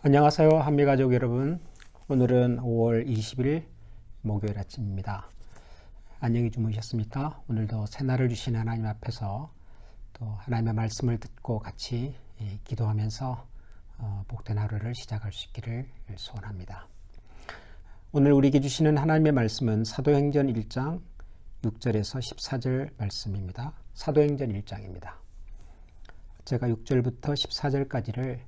안녕하세요. 한미가족 여러분. 오늘은 5월 20일 목요일 아침입니다. 안녕히 주무셨습니까? 오늘도 새날을 주신 하나님 앞에서 또 하나님의 말씀을 듣고 같이 예, 기도하면서 어, 복된 하루를 시작할 수 있기를 소원합니다. 오늘 우리에게 주시는 하나님의 말씀은 사도행전 1장 6절에서 14절 말씀입니다. 사도행전 1장입니다. 제가 6절부터 14절까지를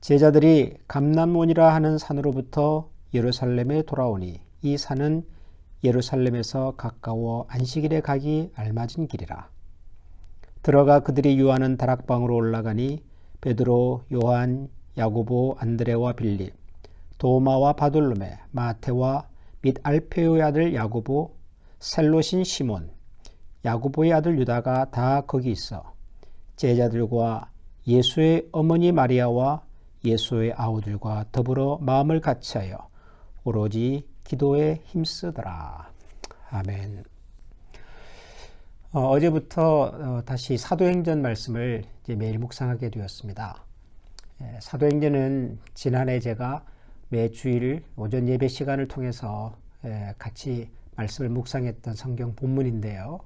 제자들이 감남원이라 하는 산으로부터 예루살렘에 돌아오니 이 산은 예루살렘에서 가까워 안식일에 가기 알맞은 길이라. 들어가 그들이 유하는 다락방으로 올라가니 베드로, 요한, 야고보, 안드레와 빌립, 도마와 바돌로메, 마테와 및 알페오의 아들 야고보, 셀로신 시몬, 야고보의 아들 유다가 다 거기 있어 제자들과 예수의 어머니 마리아와 예수의 아우들과 더불어 마음을 같이하여 오로지 기도에 힘쓰더라. 아멘. 어, 제부터 어, 다시 사도행전 말씀을 매일 묵상하게 되었습니다. 예, 사도행전은 지난해 제가 매 주일 오전 예배 시간을 통해서 예, 같이 말씀을 묵상했던 성경 본문인데요.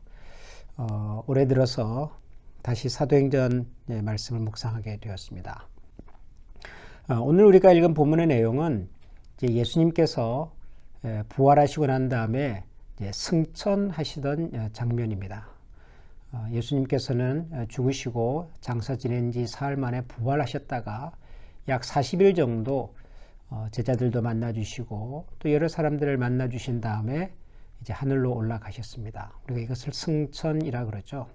어, 올해 들어서 다시 사도행전 예, 말씀을 묵상하게 되었습니다. 어, 오늘 우리가 읽은 본문의 내용은 예수님께서 부활하시고 난 다음에 승천하시던 어, 장면입니다. 어, 예수님께서는 죽으시고 장사 지낸 지 사흘 만에 부활하셨다가 약 40일 정도 제자들도 만나 주시고 또 여러 사람들을 만나 주신 다음에 이제 하늘로 올라가셨습니다. 우리가 이것을 승천이라 그러죠.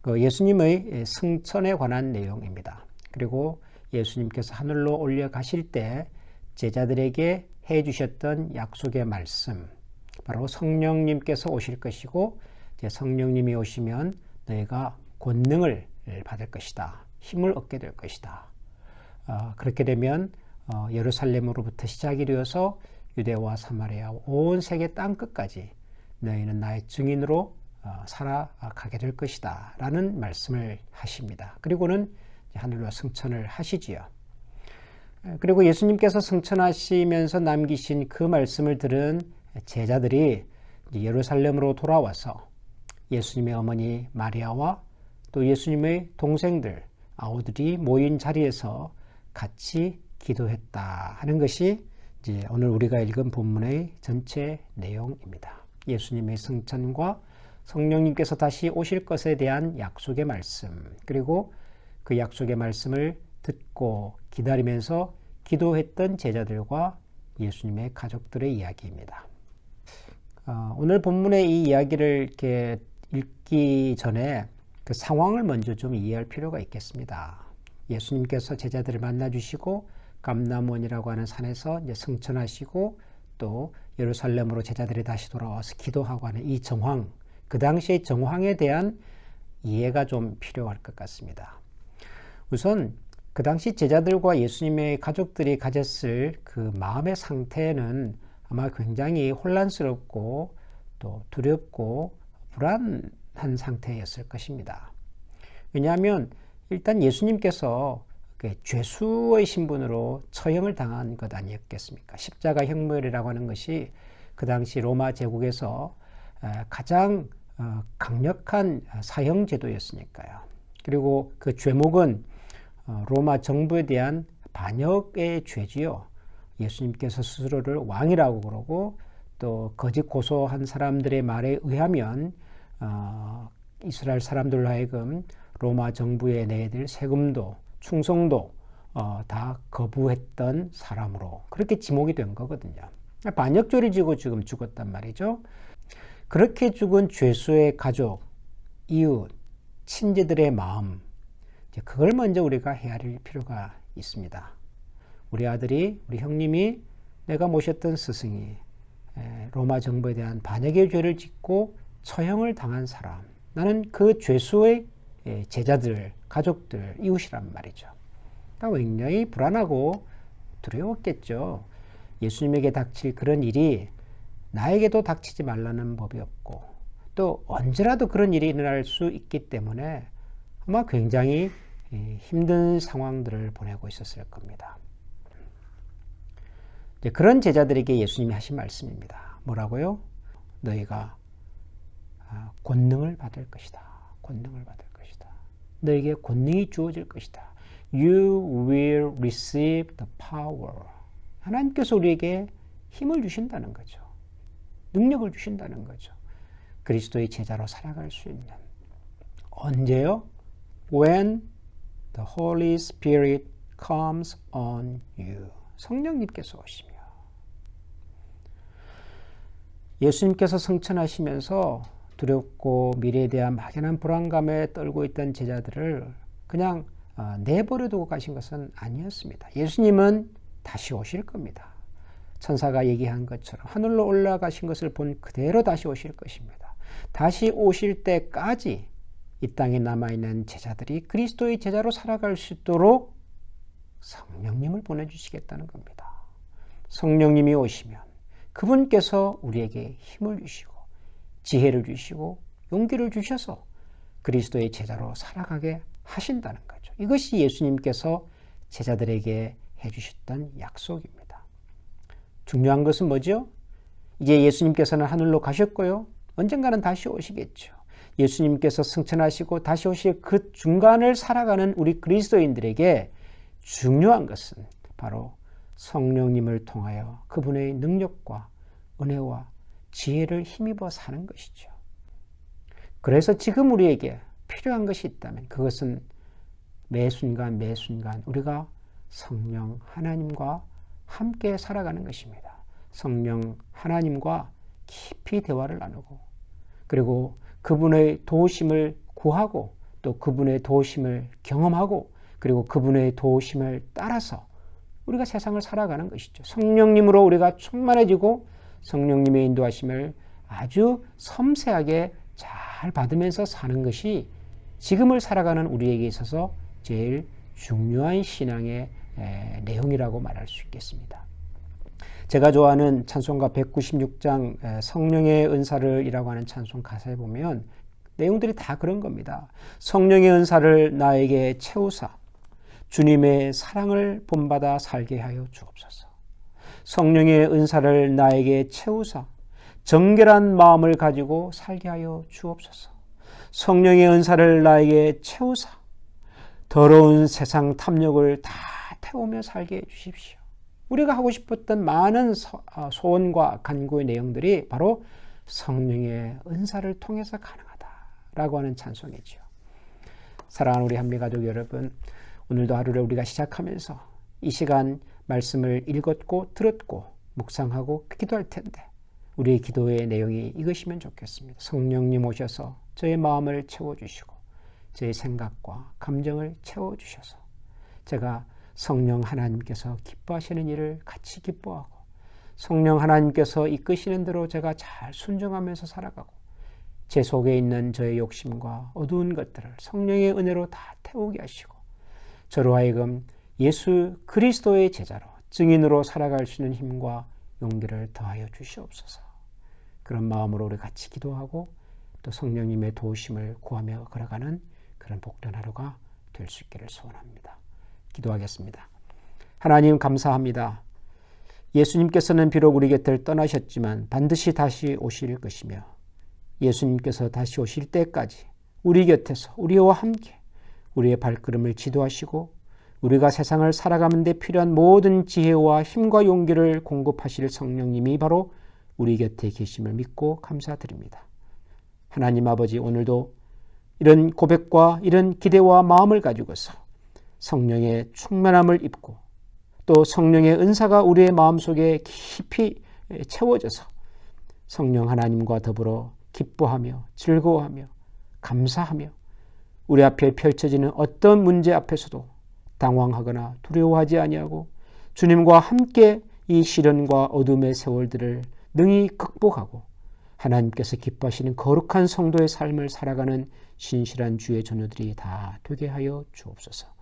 그 예수님의 승천에 관한 내용입니다. 그리고 예수님께서 하늘로 올려 가실 때 제자들에게 해 주셨던 약속의 말씀, 바로 성령님께서 오실 것이고, 성령님이 오시면 너희가 권능을 받을 것이다. 힘을 얻게 될 것이다. 어, 그렇게 되면 어, 예루살렘으로부터 시작이 되어서 유대와 사마리아 온 세계 땅 끝까지 너희는 나의 증인으로 어, 살아가게 될 것이다. 라는 말씀을 하십니다. 그리고는 하늘로 승천을 하시지요. 그리고 예수님께서 승천하시면서 남기신 그 말씀을 들은 제자들이 예루살렘으로 돌아와서 예수님의 어머니 마리아와 또 예수님의 동생들 아우들이 모인 자리에서 같이 기도했다 하는 것이 이제 오늘 우리가 읽은 본문의 전체 내용입니다. 예수님의 승천과 성령님께서 다시 오실 것에 대한 약속의 말씀 그리고 그 약속의 말씀을 듣고 기다리면서 기도했던 제자들과 예수님의 가족들의 이야기입니다. 어, 오늘 본문의 이 이야기를 이렇게 읽기 전에 그 상황을 먼저 좀 이해할 필요가 있겠습니다. 예수님께서 제자들을 만나 주시고 감남원이라고 하는 산에서 이제 승천하시고 또 예루살렘으로 제자들이 다시 돌아와서 기도하고 하는 이 정황, 그 당시의 정황에 대한 이해가 좀 필요할 것 같습니다. 우선 그 당시 제자들과 예수님의 가족들이 가졌을 그 마음의 상태는 아마 굉장히 혼란스럽고 또 두렵고 불안한 상태였을 것입니다. 왜냐하면 일단 예수님께서 그 죄수의 신분으로 처형을 당한 것 아니었겠습니까? 십자가 혁명이라고 하는 것이 그 당시 로마 제국에서 가장 어, 강력한 사형 제도였으니까요. 그리고 그 죄목은 어, 로마 정부에 대한 반역의 죄지요. 예수님께서 스스로를 왕이라고 그러고 또 거짓 고소한 사람들의 말에 의하면 어, 이스라엘 사람들로 하여금 로마 정부에 내야 될 세금도 충성도 어, 다 거부했던 사람으로 그렇게 지목이 된 거거든요. 반역죄를 지고 지금 죽었단 말이죠. 그렇게 죽은 죄수의 가족, 이웃, 친지들의 마음, 그걸 먼저 우리가 헤아릴 필요가 있습니다. 우리 아들이, 우리 형님이 내가 모셨던 스승이 로마 정부에 대한 반역의 죄를 짓고 처형을 당한 사람, 나는 그 죄수의 제자들, 가족들, 이웃이란 말이죠. 굉장히 불안하고 두려웠겠죠. 예수님에게 닥칠 그런 일이 나에게도 닥치지 말라는 법이 없고 또 언제라도 그런 일이 일어날 수 있기 때문에 아마 굉장히 힘든 상황들을 보내고 있었을 겁니다. 그런 제자들에게 예수님이 하신 말씀입니다. 뭐라고요? 너희가 아, 권능을 받을 것이다. 권능을 받을 것이다. 너에게 권능이 주어질 것이다. You will receive the power. 하나님께서 우리에게 힘을 주신다는 거죠. 능력을 주신다는 거죠. 그리스도의 제자로 살아갈 수 있는. 언제요? When the Holy Spirit comes on you. 성령님께서 오시며. 예수님께서 성천하시면서 두렵고 미래에 대한 막연한 불안감에 떨고 있던 제자들을 그냥 어, 내버려 두고 가신 것은 아니었습니다. 예수님은 다시 오실 겁니다. 천사가 얘기한 것처럼 하늘로 올라가신 것을 본 그대로 다시 오실 것입니다. 다시 오실 때까지 이 땅에 남아있는 제자들이 그리스도의 제자로 살아갈 수 있도록 성령님을 보내주시겠다는 겁니다. 성령님이 오시면 그분께서 우리에게 힘을 주시고 지혜를 주시고 용기를 주셔서 그리스도의 제자로 살아가게 하신다는 거죠. 이것이 예수님께서 제자들에게 해주셨던 약속입니다. 중요한 것은 뭐죠? 이제 예수님께서는 하늘로 가셨고요. 언젠가는 다시 오시겠죠. 예수님께서 승천하시고 다시 오실 그 중간을 살아가는 우리 그리스도인들에게 중요한 것은 바로 성령님을 통하여 그분의 능력과 은혜와 지혜를 힘입어 사는 것이죠. 그래서 지금 우리에게 필요한 것이 있다면 그것은 매 순간 매 순간 우리가 성령 하나님과 함께 살아가는 것입니다. 성령 하나님과 깊이 대화를 나누고 그리고 그분의 도우심을 구하고 또 그분의 도우심을 경험하고 그리고 그분의 도우심을 따라서 우리가 세상을 살아가는 것이죠. 성령님으로 우리가 충만해지고 성령님의 인도하심을 아주 섬세하게 잘 받으면서 사는 것이 지금을 살아가는 우리에게 있어서 제일 중요한 신앙의 내용이라고 말할 수 있겠습니다. 제가 좋아하는 찬송가 196장 성령의 은사를 이라고 하는 찬송 가사에 보면 내용들이 다 그런 겁니다. 성령의 은사를 나에게 채우사 주님의 사랑을 본받아 살게 하여 주옵소서. 성령의 은사를 나에게 채우사 정결한 마음을 가지고 살게 하여 주옵소서. 성령의 은사를 나에게 채우사 더러운 세상 탐욕을 다 태우며 살게 해 주십시오. 우리가 하고 싶었던 많은 어, 소원과 간구의 내용들이 바로 성령의 은사를 통해서 가능하다라고 하는 찬송이죠. 사랑하는 우리 한미 가족 여러분, 오늘도 하루를 우리가 시작하면서 이 시간 말씀을 읽었고 들었고 묵상하고 기도할 텐데 우리의 기도의 내용이 이것이면 좋겠습니다. 성령님 오셔서 저의 마음을 채워주시고 저의 생각과 감정을 채워주셔서 제가 성령 하나님께서 기뻐하시는 일을 같이 기뻐하고 성령 하나님께서 이끄시는 대로 제가 잘 순종하면서 살아가고 제 속에 있는 저의 욕심과 어두운 것들을 성령의 은혜로 다 태우게 하시고 저로 하여금 예수 그리스도의 제자로 증인으로 살아갈 수 있는 힘과 용기를 더하여 주시옵소서. 그런 마음으로 우리 같이 기도하고 또 성령님의 도우심을 구하며 걸어가는 그런 복된 하루가 될 수 있기를 소원합니다. 기도하겠습니다. 하나님 감사합니다. 예수님께서는 비록 우리 곁을 떠나셨지만 반드시 다시 오실 것이며 예수님께서 다시 오실 때까지 우리 곁에서 우리와 함께 우리의 발걸음을 지도하시고 우리가 세상을 살아가는 데 필요한 모든 지혜와 힘과 용기를 공급하실 성령님이 바로 우리 곁에 계심을 믿고 감사드립니다. 하나님 아버지 오늘도 이런 고백과 이런 기대와 마음을 가지고서 성령의 충만함을 입고 또 성령의 은사가 우리의 마음속에 깊이 채워져서 성령 하나님과 더불어 기뻐하며 즐거워하며 감사하며 우리 앞에 펼쳐지는 어떤 문제 앞에서도 당황하거나 두려워하지 아니하고 주님과 함께 이 시련과 어둠의 세월들을 능히 극복하고 하나님께서 기뻐하시는 거룩한 성도의 삶을 살아가는 신실한 주의 자녀들이 다 되게 하여 주옵소서.